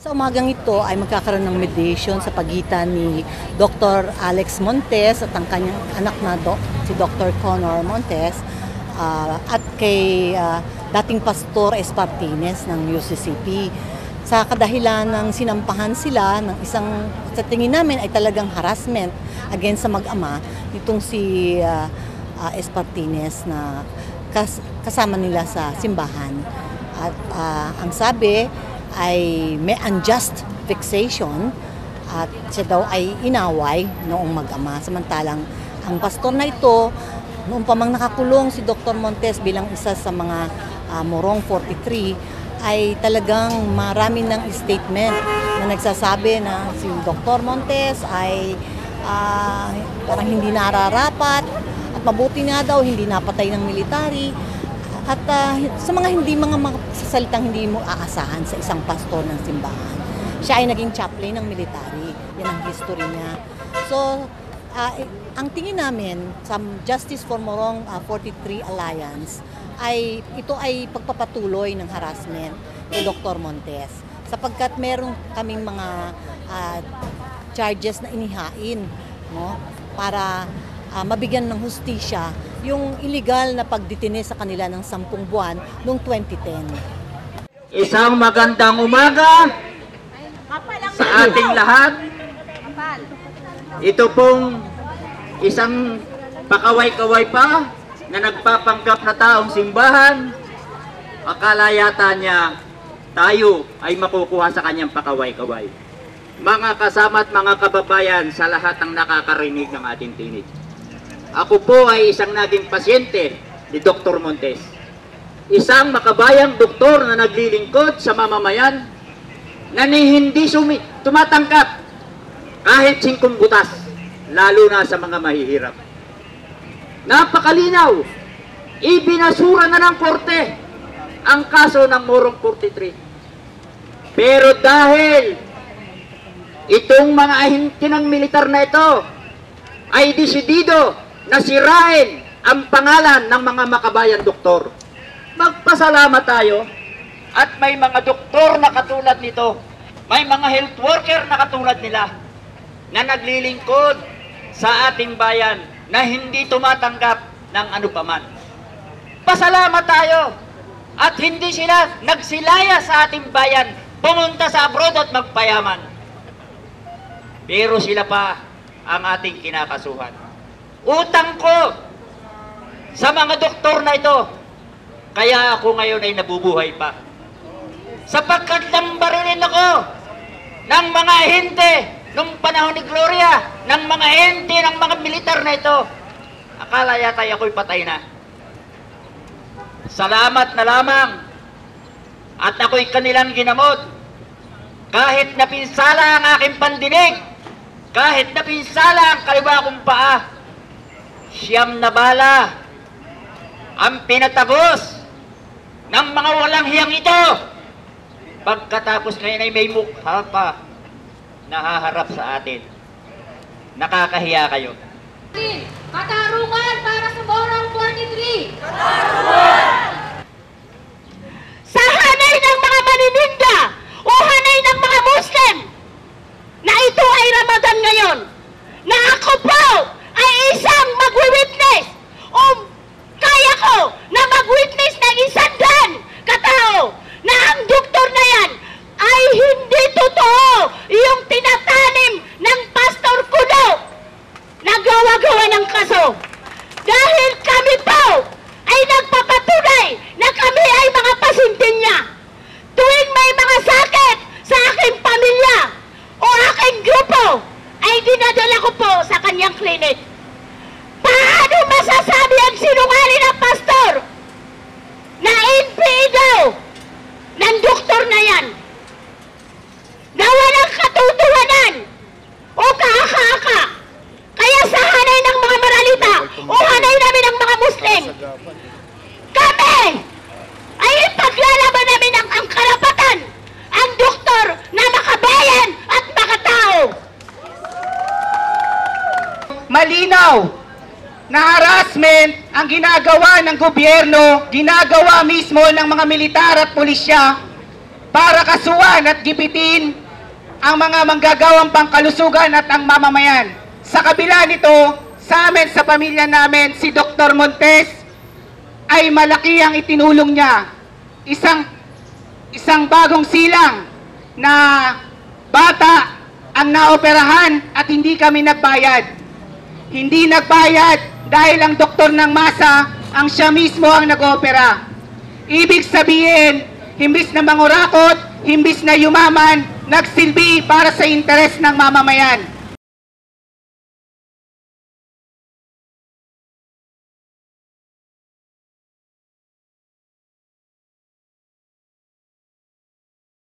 Sa umagang ito ay magkakaroon ng mediation sa pagitan ni Dr. Alex Montes at ang kanyang anak na do, si Dr. Connor Montes ah, at kay ah, dating pastor Espartines ng UCCP. Sa kadahilan ng sinampahan sila ng isang sa tingin namin ay talagang harassment against sa mag-ama nitong si ah, ah, Espartines na kas- kasama nila sa simbahan. At ah, ang sabi ay may unjust fixation at siya daw ay inaway noong mag-ama. Samantalang ang pastor na ito, noong pa mang nakakulong si Dr. Montes bilang isa sa mga ah, Morong 43, ay talagang marami ng statement na nagsasabi na si Dr. Montes ay ah, parang hindi nararapat at mabuti nga daw hindi napatay ng military at ah, sa mga hindi mga, salitang hindi mo aasahan sa isang pastor ng simbahan. Siya ay naging chaplain ng military. Yan ang history niya. So, eh, ang tingin namin sa Justice for Morong ah, 43 Alliance ay ito ay pagpapatuloy ng harassment ni Dr. Montes sapagkat meron kaming mga ah, charges na inihain no para ah, mabigyan ng hustisya yung illegal na pagditine sa kanila ng sampung buwan noong 2010. Isang magandang umaga sa ating lahat. Ito pong isang pakaway-kaway pa na nagpapanggap na taong simbahan. Akala yata niya tayo ay makukuha sa kanyang pakaway-kaway. Mga kasama at mga kababayan sa lahat ng nakakarinig ng ating tinig. Ako po ay isang naging pasyente ni Dr. Montes. Isang makabayang doktor na naglilingkod sa mamamayan na ni hindi sumi, tumatangkap kahit singkong butas, lalo na sa mga mahihirap. Napakalinaw, ibinasura na ng korte ang kaso ng Morong 43. Pero dahil itong mga ahinti ng militar na ito ay desidido na sirain ang pangalan ng mga makabayan doktor. Magpasalamat tayo at may mga doktor na katulad nito, may mga health worker na katulad nila na naglilingkod sa ating bayan na hindi tumatanggap ng ano paman. Pasalamat tayo at hindi sila nagsilaya sa ating bayan pumunta sa abroad at magpayaman. Pero sila pa ang ating kinakasuhan. Utang ko sa mga doktor na ito, kaya ako ngayon ay nabubuhay pa. Sapagkat lambarilin ako ng mga hente nung panahon ni Gloria, ng mga hente ng mga militar na ito. Akala yata ako'y patay na. Salamat na lamang at ako'y kanilang ginamot. Kahit napinsala ang aking pandinig, kahit napinsala ang kaliwa kong paa, siyam na bala ang pinatagos ng mga walang hiyang ito. Pagkatapos ngayon ay may mukha pa nahaharap sa atin. Nakakahiya kayo. Katarungan para sa Morong 43! sa hanay ng mga manininda o hanay ng mga Muslim na ito ay Ramadan ngayon na ako po ay isang magwi-witness o kaya ko na mag-witness ng isang daan katao na ang doktor na yan ay hindi totoo yung tinatanim ng Pastor Kudo na gawa-gawa ng kaso. Dahil kami po ay nagpapatunay na kami ay mga pasyente niya. Tuwing may mga sakit sa aking pamilya o aking grupo, ay dinadala ko po sa kanyang klinik. Paano masasabi ang sinungaling ng pastor na NPA daw ng doktor na yan na walang katotohanan o kaaka-aka kaya sa hanay ng mga maralita o hanay namin ng mga Muslim, kami ay ipaglalaban namin ang, ang karapatan, ang doktor na makabayan at makatao. Malinaw na harassment ang ginagawa ng gobyerno, ginagawa mismo ng mga militar at pulisya para kasuhan at gipitin ang mga manggagawang pangkalusugan at ang mamamayan. Sa kabila nito, sa amin, sa pamilya namin, si Dr. Montes ay malaki ang itinulong niya. Isang isang bagong silang na bata ang naoperahan at hindi kami nagbayad. Hindi nagbayad dahil ang doktor ng masa ang siya mismo ang nag-opera. Ibig sabihin, himbis na mangurakot, himbis na yumaman, nagsilbi para sa interes ng mamamayan.